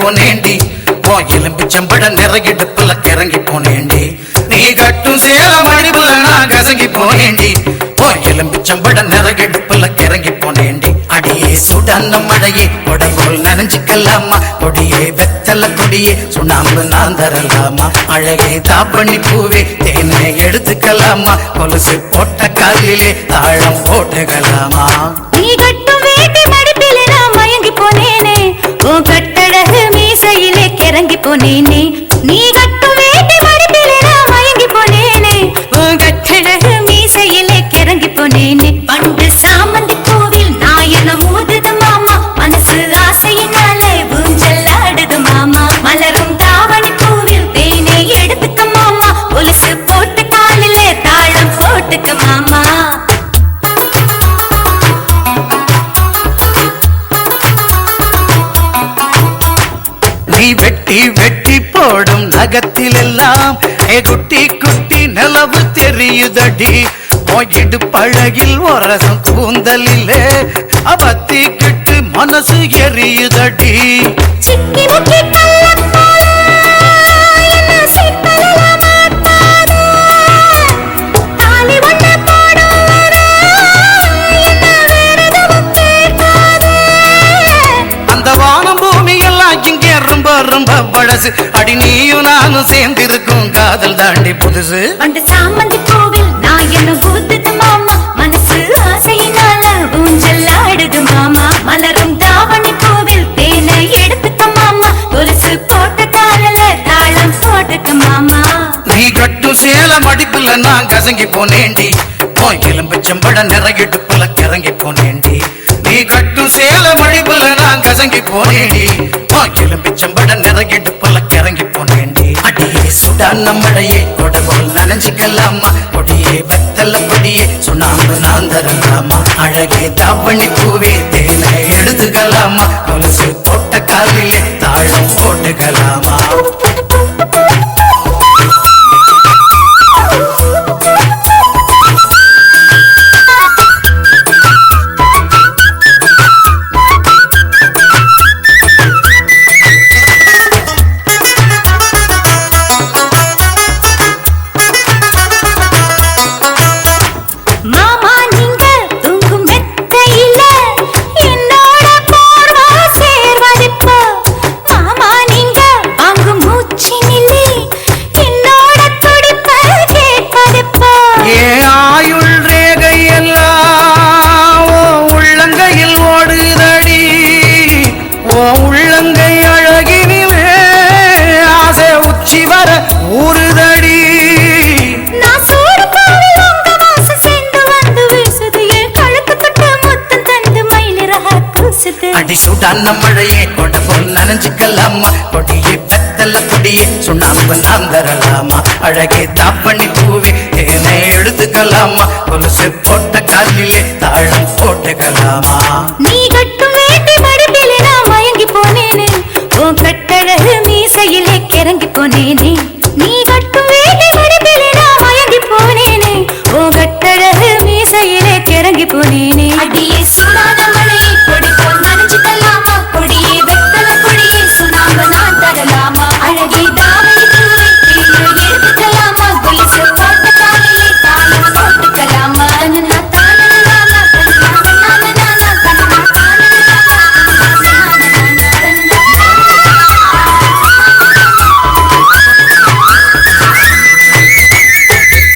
போனேண்டி ஓ எலும்பு சம்பட நிறையிடுப்புல கிறங்கி போனேண்டி நீ கட்டும் சேல மடிப்புல நான் கசங்கி போனேண்டி ஓ எலும்பு சம்பட நிறையிடுப்புல கிறங்கி போனேண்டி அடியே சுடன்ன மழையே உடம்போல் நனைஞ்சுக்கலாமா? கொடியே வெத்தல கொடியே சுண்ணாம்பு நான் தரலாமா? அழகே தாப்பண்ணி பூவே தேனை எடுத்துக்கலாமா? கொலுசு போட்ட காலிலே தாழம் போட்டுக்கலாமா? கிறங்கி போனேனே நீ வெட்டி வெட்டி போடும் நகத்தில் எல்லாம் குட்டி குட்டி நிலவு தெரியுதடி. போயிடு பழகில் ஒரசம் கூந்தலிலே. அவத்தி கிட்டு மனசு எரியுதடி. சிக்கி ரொம்ப பழசு. அடி நீயும் நானும் சேர்ந்திருக்கும் காதல் தாண்டி புதுசு. பண்டு சாமந்தி பூவில் நான் என்ன ஊத்துது மாமா? மனசு ஆசையினால ஊஞ்சல் ஆடுது மாமா. மலரும் தாவணி பூவில் தேனை எடுத்துக்க மாமா. கொலுசு போட்ட காலில தாளம் போட்டுக்க மாமா. நீ கட்டும் சேல மடிப்புல நான் கசங்கி போனேண்டி எலும்பு செம்பட நிறையிடுப்புல கிறங்கி போனேண்டி நீ கட்டும் சேல மடிப்புல நான் கசங்கி போனேடி வாக்கிலும் பிச்சம்பட செம்பட போல கிறங்கி போனேண்டி அடியே சுடான மழையே கொடை போல் நனைஞ்சுக்கலாமா? கொடியே வெத்தல கொடியே சுண்ணாம்பு நான் தரலாமா அழகே தாவணி பூவே தேவை சூடான மழையே உடம்பும் நனைஞ்சுக்கலாமா? கொடியே பத்தல கொடியே சுண்ணாம்பு நாம் தரலாமா அழகே தாப்பணி பூவே ஏனே எழுதுக்கலாமா கொலுசு போட்ட காலிலே தாழம் போட்டுக்கலாமா? நீ கட்டும் வேட்டி மடுப்பிலே நான் மயங்கி போனேனே. உன் கட்டழகு மீசையிலே கிறங்கி போனேனே.